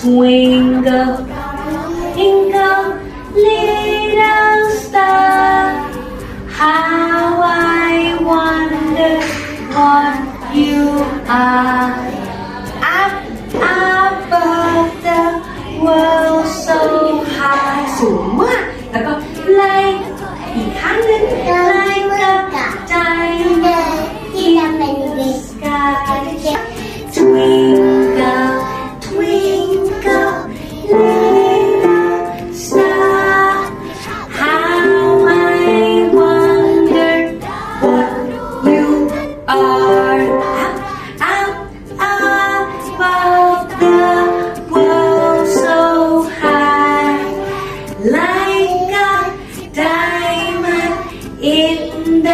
Twinkle, twinkle, little star, how I wonder what you are.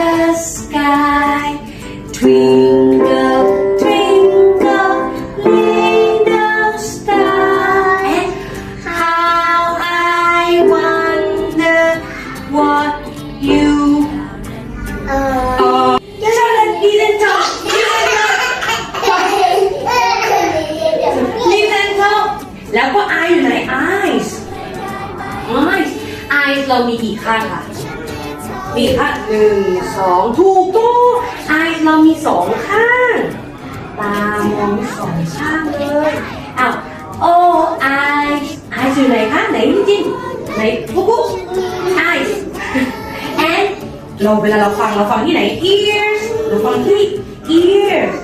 the sky. Twinkle, twinkle, little star, and how I wonder what you are. Shut up, listen to listen to แล้วก็ eye อยู่ไหน eyes eyes eyes เรามีกี่ข้างคะ มีข้างหนึ่งสองถูกต้อง eyes เรามีสองข้าง ตามองสองข้างเลยอ้าว oh eyes eyes อยู่ไหนคะไหนจริงไหนปุ๊บปุ๊บ eyes and เราเวลาเราฟังเราฟังที่ไหน ears เราฟังที่ ears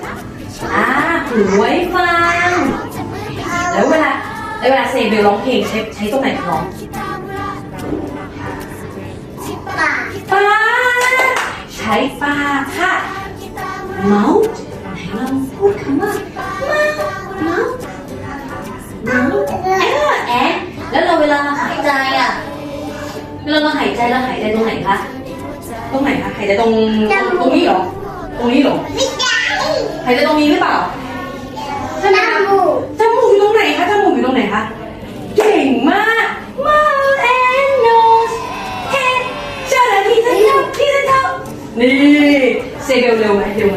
อ่าหูไว้ฟัง แล้วเวลาแล้วเวลาเซเบลร้องเพลงใช้ใช้ตรงไหนร้อง ปากใช้ปากค่ะ mouth ไหนลองพูดคำว่า mouth mouth เออแอนแล้วเราเวลาหายใจอะเวลาเราหายใจเราหายใจตรงไหนคะตรงไหนคะหายใจตรงตรงนี้หรอตรงนี้หรอหายใจตรงนี้หรือเปล่า นี่เซเร็วๆไหมเร็วไหม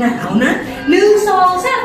หนาวนะหนึ่งสองสาม